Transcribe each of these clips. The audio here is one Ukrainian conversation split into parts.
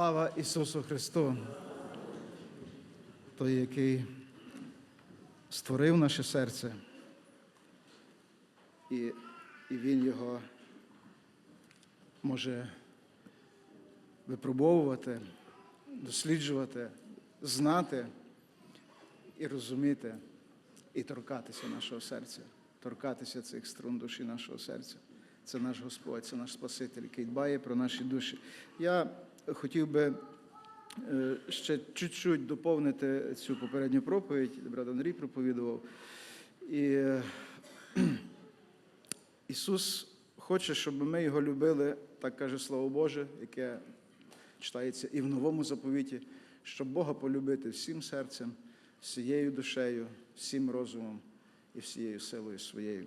Слава Ісусу Христу, той, який створив наше серце, і, і Він його може випробовувати, досліджувати, знати і розуміти, і торкатися нашого серця, торкатися цих струн душі нашого серця. Це наш Господь, це наш Спаситель, який дбає про наші душі. Я хотів би е, ще чуть-чуть доповнити цю попередню проповідь, брат Андрій проповідував. І е, Ісус хоче, щоб ми його любили, так каже Слово Боже, яке читається і в новому заповіті, щоб Бога полюбити всім серцем, всією душею, всім розумом і всією силою своєю.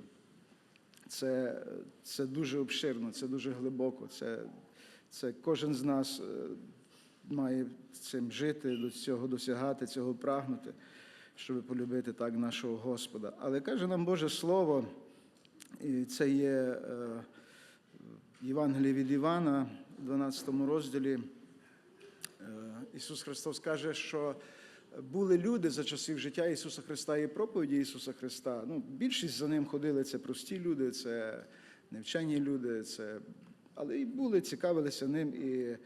Це, це дуже обширно, це дуже глибоко. Це, це кожен з нас е, має цим жити, до цього досягати, цього прагнути, щоб полюбити так нашого Господа. Але каже нам Боже Слово, і це є е, в Євангелії від Івана, в 12 розділі. Е, Ісус Христос каже, що були люди за часів життя Ісуса Христа і проповіді Ісуса Христа. Ну, більшість за ним ходили це прості люди, це невчені люди, це... але і були, цікавилися ним. І,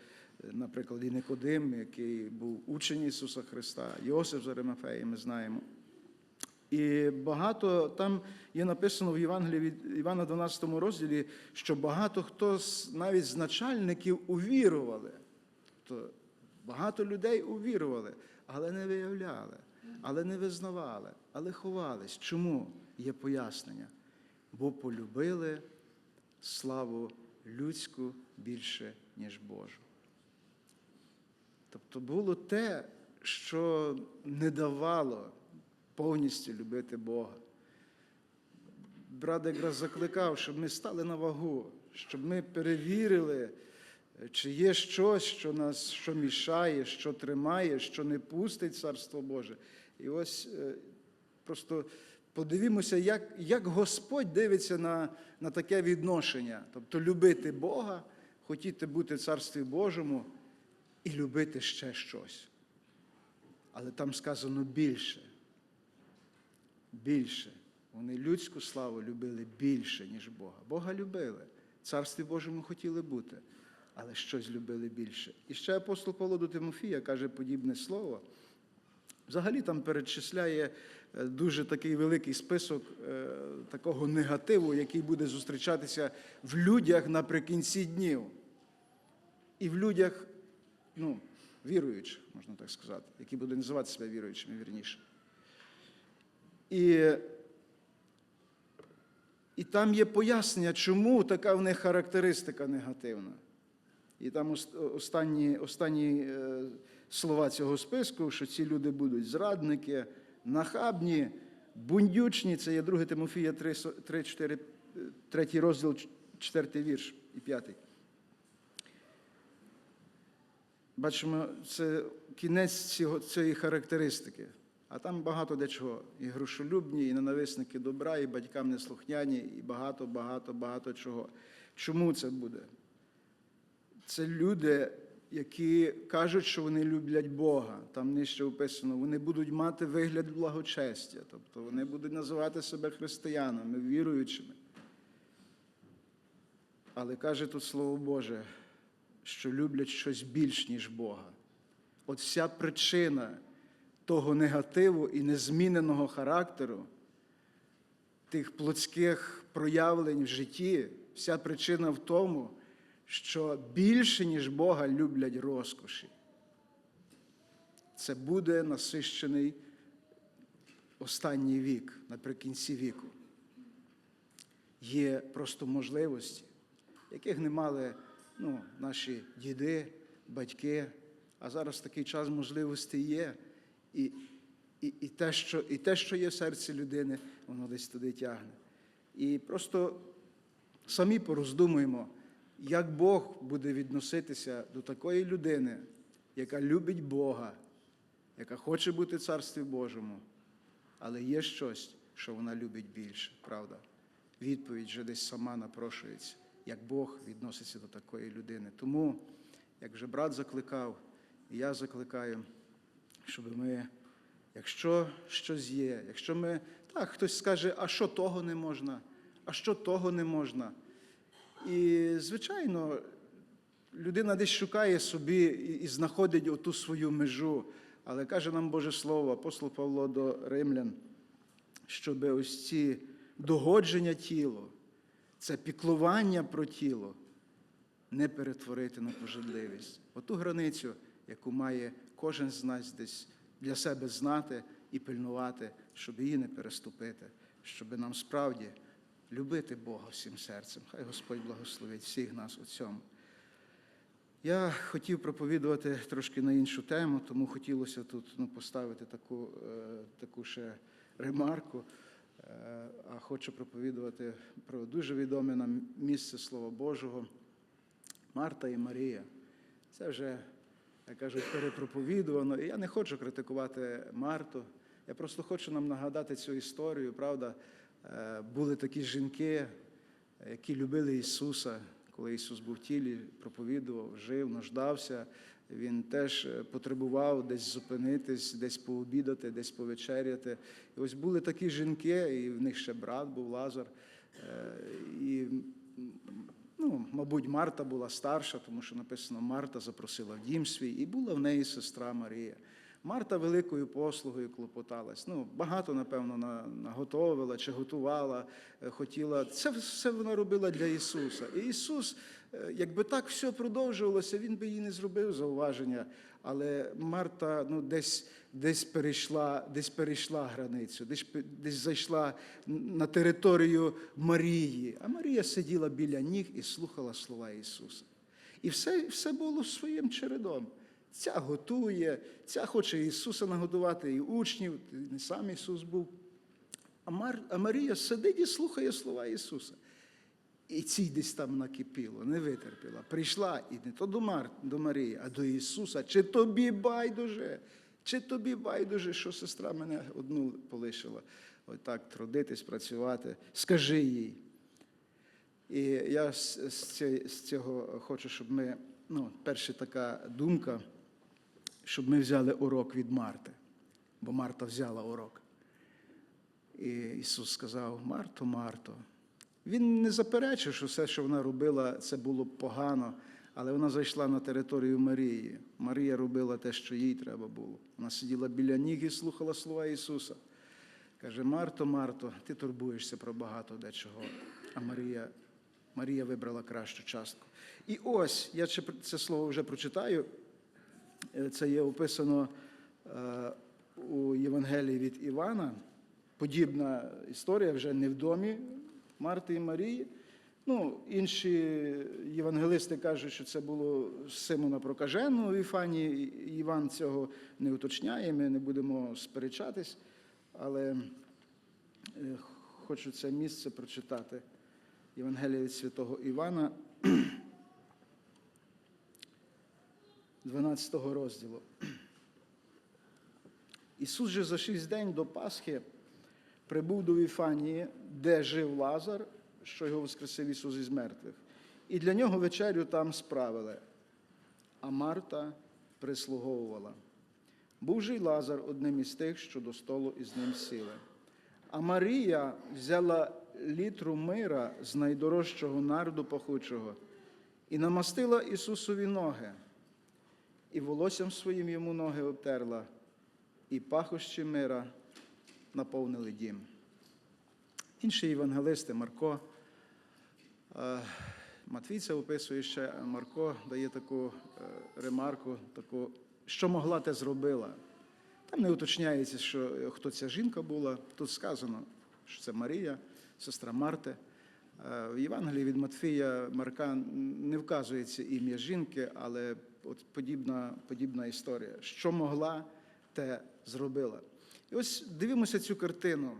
наприклад, і Никодим, який був учень Ісуса Христа, Йосиф з Аримафеї, ми знаємо. І багато там є написано в Євангелії від Івана 12 розділі, що багато хто з, навіть з начальників увірували. Тобто багато людей увірували, але не виявляли, але не визнавали, але ховались. Чому? Є пояснення. Бо полюбили славу людську більше, ніж Божу. Тобто було те, що не давало повністю любити Бога. Брат якраз закликав, щоб ми стали на вагу, щоб ми перевірили, чи є щось, що нас що мішає, що тримає, що не пустить Царство Боже. І ось е, просто подивімося, як як Господь дивиться на, на таке відношення. Тобто любити Бога, хотіти бути в Царстві Божому і любити ще щось. Але там сказано більше. Більше. Вони людську славу любили більше, ніж Бога. Бога любили. В Царстві Божому хотіли бути, але щось любили більше. І ще апостол Павло до Тимофія каже подібне слово. Взагалі там перечисляє е, дуже такий великий список е, такого негативу, який буде зустрічатися в людях наприкінці днів. І в людях, ну, віруючих, можна так сказати, які будуть називати себе віруючими вірніше. І і там є пояснення, чому така в них характеристика негативна. І там останні останні е, слова цього списку, що ці люди будуть зрадники, нахабні, бундючні. Це є 2 Тимофія 3, 3, 4, 3 розділ, 4 вірш і 5. Бачимо, це кінець цього, цієї характеристики. А там багато де чого. І грошолюбні, і ненависники добра, і батькам неслухняні, і багато, багато, багато чого. Чому це буде? Це люди, які кажуть, що вони люблять Бога. Там нижче описано, вони будуть мати вигляд благочестя, тобто вони будуть називати себе християнами, віруючими. Але каже тут Слово Боже, що люблять щось більш, ніж Бога. От вся причина того негативу і незміненого характеру, тих плотських проявлень в житті, вся причина в тому, що більше, ніж Бога, люблять розкоші. Це буде насищений останній вік, наприкінці віку. Є просто можливості, яких не мали ну, наші діди, батьки, а зараз такий час можливостей є. І і, і, те, що, і те, що є в серці людини, воно десь туди тягне. І просто самі пороздумуємо, як Бог буде відноситися до такої людини, яка любить Бога, яка хоче бути Царстві Божому, але є щось, що вона любить більше, правда? Відповідь вже десь сама напрошується, як Бог відноситься до такої людини. Тому як вже брат закликав, і я закликаю, щоб ми, якщо щось є, якщо ми, так, хтось скаже, а що того не можна, а що того не можна. І, звичайно, людина десь шукає собі і, знаходить оту свою межу. Але каже нам Боже Слово, апостол Павло до римлян, щоб ось ці догодження тілу, це піклування про тіло не перетворити на пожадливість. Оту границю, яку має кожен з нас десь для себе знати і пильнувати, щоб її не переступити, щоб нам справді любити Бога всім серцем. Хай Господь благословить всіх нас у цьому. Я хотів проповідувати трошки на іншу тему, тому хотілося тут ну, поставити таку, е, таку ще ремарку. Е, а хочу проповідувати про дуже відоме нам місце Слова Божого. Марта і Марія. Це вже, як кажуть, перепроповідувано. І я не хочу критикувати Марту. Я просто хочу нам нагадати цю історію. Правда, були такі жінки, які любили Ісуса, коли Ісус був в тілі, проповідував, жив, нуждався. Він теж е, потребував десь зупинитись, десь пообідати, десь повечеряти. І ось були такі жінки, і в них ще брат був Лазар. Е, І ну, мабуть, Марта була старша, тому що написано, Марта запросила в дім свій, і була в неї сестра Марія. Марта великою послугою клопоталась. Ну, багато, напевно, наготовила чи готувала, е, хотіла. Це все вона робила для Ісуса. І Ісус, е, якби так все продовжувалося, Він би їй не зробив зауваження. Але Марта ну, десь, десь, перейшла, десь перейшла границю, десь, десь зайшла на територію Марії. А Марія сиділа біля ніг і слухала слова Ісуса. І все, все було своїм чередом. Ця готує, ця хоче Ісуса нагодувати, і учнів, не сам Ісус був. А, Мар, а Марія сидить і слухає слова Ісуса. І цій десь там накипіло, не витерпіла. Прийшла і не то до, Мар, до Марії, а до Ісуса. Чи тобі байдуже? Чи тобі байдуже, що сестра мене одну полишила? Отак трудитись, працювати. Скажи їй. І я з цього хочу, щоб ми, ну, перша така думка, щоб ми взяли урок від Марти, бо Марта взяла урок. І Ісус сказав: Марто, Марто. Він не заперечив, що все, що вона робила, це було погано, але вона зайшла на територію Марії. Марія робила те, що їй треба було. Вона сиділа біля ніг і слухала слова Ісуса. Каже: Марто, Марто, ти турбуєшся про багато дечого, а Марія, Марія вибрала кращу частку. І ось я це слово вже прочитаю. Е, Це є описано е, у Євангелії від Івана. Подібна історія вже не в домі Марти і Марії. Ну, інші євангелисти кажуть, що це було Симона Прокаженого в Іфані. Іван цього не уточняє, ми не будемо сперечатись, але е, хочу це місце прочитати. Євангелія від святого Івана, 12 розділу. Ісус же за шість день до Пасхи прибув до Віфанії, де жив Лазар, що його воскресив Ісус із мертвих. І для нього вечерю там справили. А Марта прислуговувала. Був же й Лазар одним із тих, що до столу із ним сіли. А Марія взяла літру мира з найдорожчого нарду пахучого і намастила Ісусові ноги, і волоссям своїм йому ноги обтерла, і пахощі мира наповнили дім. Інші євангелисти Марко, е, Матвій це описує ще, Марко дає таку е, ремарку, таку, що могла, те зробила. Там не уточняється, що е, хто ця жінка була. Тут сказано, що це Марія, сестра Марти. В Євангелії від Матфія Марка не вказується ім'я жінки, але от подібна, подібна історія. Що могла, те зробила. І ось дивимося цю картину.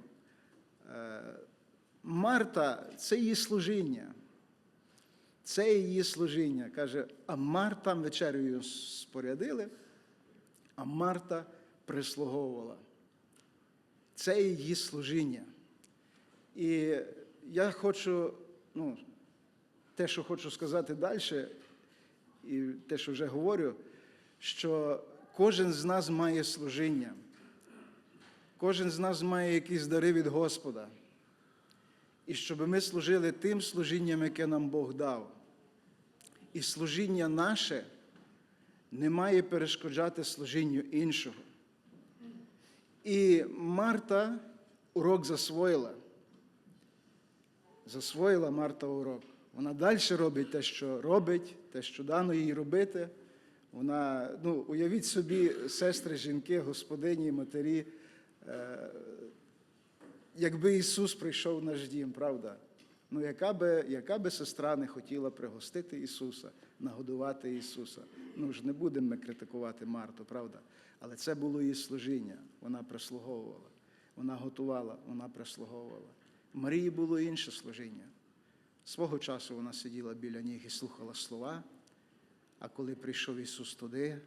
Е, Марта це її служіння. Це її служіння. Каже, а Марта вечерю спорядили, а Марта прислуговувала. Це її служіння. І я хочу, ну, те, що хочу сказати далі, і те, що вже говорю, що кожен з нас має служіння, кожен з нас має якісь дари від Господа. І щоб ми служили тим служінням, яке нам Бог дав. І служіння наше не має перешкоджати служінню іншого. І Марта урок засвоїла. Засвоїла Марта урок. Вона далі робить те, що робить, те, що дано їй робити. Вона, ну, уявіть собі, сестри, жінки, господині, матері, е, якби Ісус прийшов в наш дім, правда? Ну, яка би, яка би сестра не хотіла пригостити Ісуса, нагодувати Ісуса? Ну ж не будемо ми критикувати Марту, правда? Але це було її служіння. Вона прислуговувала, вона готувала, вона прислуговувала. Марії було інше служіння. Свого часу вона сиділа біля ніг і слухала слова, а коли прийшов Ісус туди,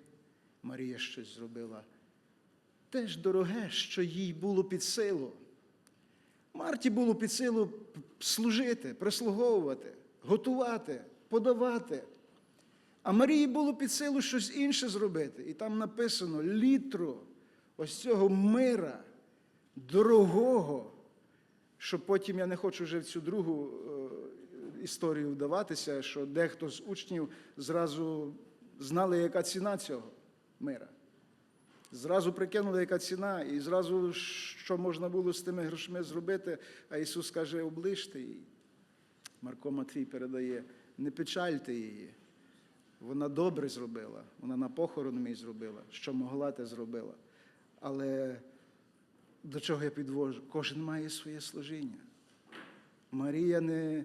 Марія щось зробила. Теж дороге, що їй було під силу. Марті було під силу служити, прислуговувати, готувати, подавати. А Марії було під силу щось інше зробити. І там написано літру ось цього мира, дорогого, що потім я не хочу вже в цю другу е, історію вдаватися, що дехто з учнів зразу знали, яка ціна цього мира. Зразу прикинули, яка ціна, і зразу що можна було з тими грошми зробити. А Ісус каже, оближте її. Марко Матвій передає, не печальте її. Вона добре зробила, вона на похорон мій зробила, що могла, те зробила. Але до чого я підвожу? Кожен має своє служіння. Марія не,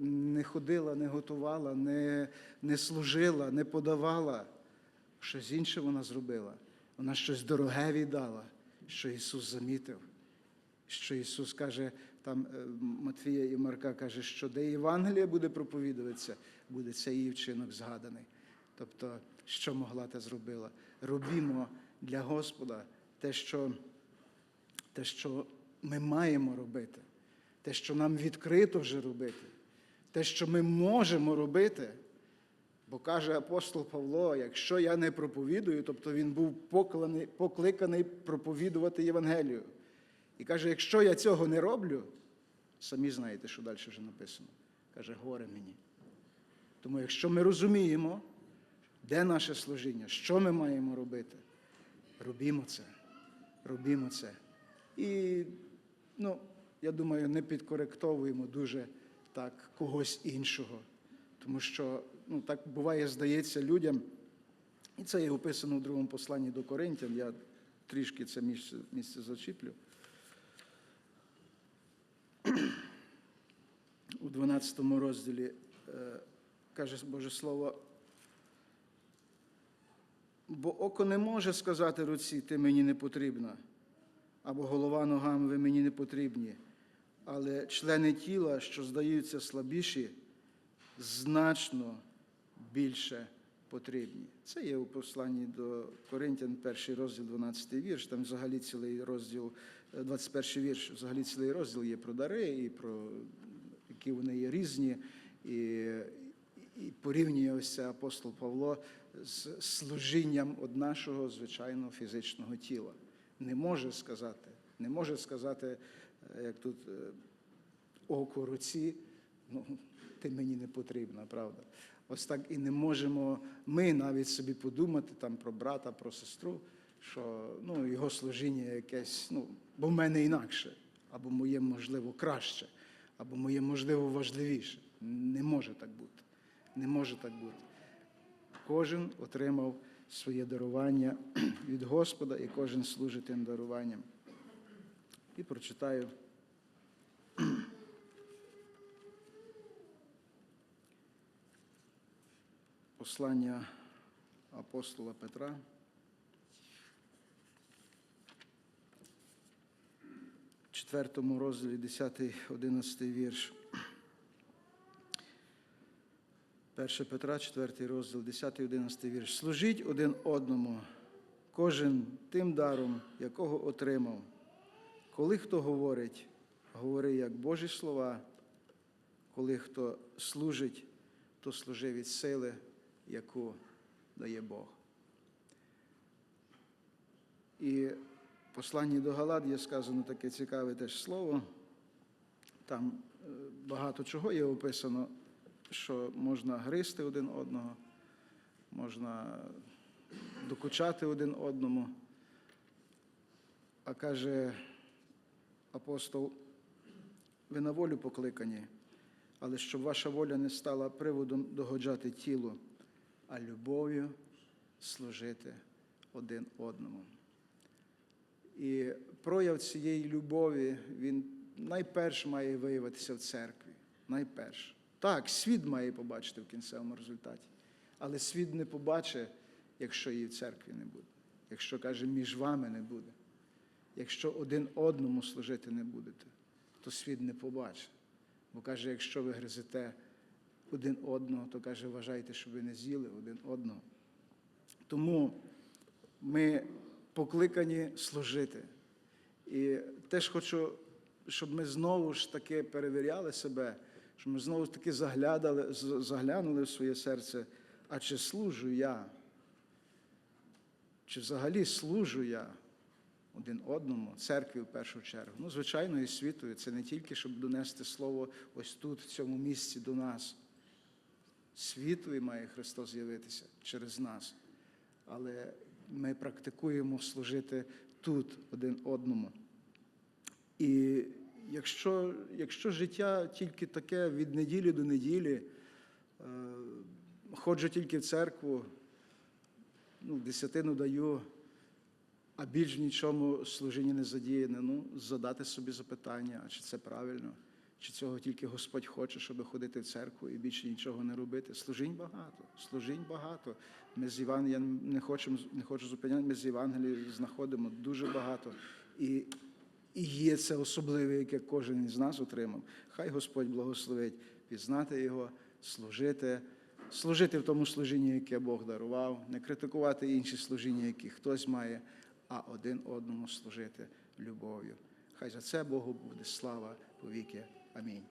не ходила, не готувала, не, не служила, не подавала. Щось інше вона зробила. Вона щось дороге віддала, що Ісус замітив. Що Ісус каже, там е, Матвія і Марка каже, що де Євангелія буде проповідуватися, буде цей її вчинок згаданий. Тобто, що могла те зробила? Робімо для Господа те, що, те, що ми маємо робити, те, що нам відкрито вже робити, те, що ми можемо робити. Бо каже апостол Павло, якщо я не проповідую, тобто він був покланий, покликаний проповідувати Євангелію. І каже, якщо я цього не роблю, самі знаєте, що далі вже написано. Каже, горе мені. Тому якщо ми розуміємо, де наше служіння, що ми маємо робити, робімо це. Робімо це. І, ну, я думаю, не підкоректовуємо дуже так когось іншого. Тому що ну, так буває, здається людям, і це є описано в другому посланні до Коринтян, я трішки це місце, місце зачіплю. У 12 розділі е, каже Боже Слово, бо око не може сказати руці, ти мені не потрібна, або голова ногам, ви мені не потрібні, але члени тіла, що здаються слабіші, значно більше потрібні. Це є у посланні до Коринтян, перший розділ, 12 вірш. Там взагалі цілий розділ, е, 21 вірш, взагалі цілий розділ є про дари і про які вони є різні. І, і порівнює ось це апостол Павло з служінням од нашого звичайного фізичного тіла. Не може сказати, не може сказати, е, як тут е, око руці, ну, ти мені не потрібна, правда? Ось так і не можемо ми навіть собі подумати там про брата, про сестру, що ну, його служіння якесь, ну, бо в мене інакше, або моє, можливо, краще, або моє, можливо, важливіше. Не може так бути. Не може так бути. Кожен отримав своє дарування від Господа, і кожен служить тим даруванням. І прочитаю. Послання апостола Петра. Четвертому розділі 10-11 вірш. 1 Петра, 4 розділ, 10-11 вірш. Служіть один одному, кожен тим даром, якого отримав. Коли хто говорить, говори як Божі слова, коли хто служить, то служи від сили, яку дає Бог. І в посланні до Галат є сказано таке цікаве теж слово. Там е, багато чого є описано, що можна гризти один одного, можна докучати один одному. А каже апостол, ви на волю покликані, але щоб ваша воля не стала приводом догоджати тілу, а любов'ю служити один одному. І прояв цієї любові, він найперш має виявитися в церкві. Найперш. Так, світ має побачити в кінцевому результаті. Але світ не побачить, якщо її в церкві не буде. Якщо, каже, між вами не буде. Якщо один одному служити не будете, то світ не побачить. Бо каже, якщо ви гризете один одного, то каже, вважайте, що ви не з'їли один одного. Тому ми покликані служити. І теж хочу, щоб ми знову ж таки перевіряли себе, щоб ми знову ж таки заглядали, заглянули в своє серце, а чи служу я? Чи взагалі служу я один одному, церкві в першу чергу? Ну, звичайно, і світою. Це не тільки, щоб донести слово ось тут, в цьому місці до нас. Світові має Христос з'явитися через нас. Але ми практикуємо служити тут один одному. І якщо, якщо життя тільки таке від неділі до неділі, е, ходжу тільки в церкву, ну, десятину даю, а більш в нічому служіння не задіяне, ну, задати собі запитання, а чи це правильно, чи цього тільки Господь хоче, щоб ходити в церкву і більше нічого не робити. Служінь багато, служінь багато. Ми з Іван, я не хочу, не хочу зупиняти, ми з Євангелії знаходимо дуже багато. І, і є це особливе, яке кожен із нас отримав. Хай Господь благословить пізнати його, служити, служити в тому служінні, яке Бог дарував, не критикувати інші служіння, які хтось має, а один одному служити любов'ю. Хай за це Богу буде слава повіки. Амінь.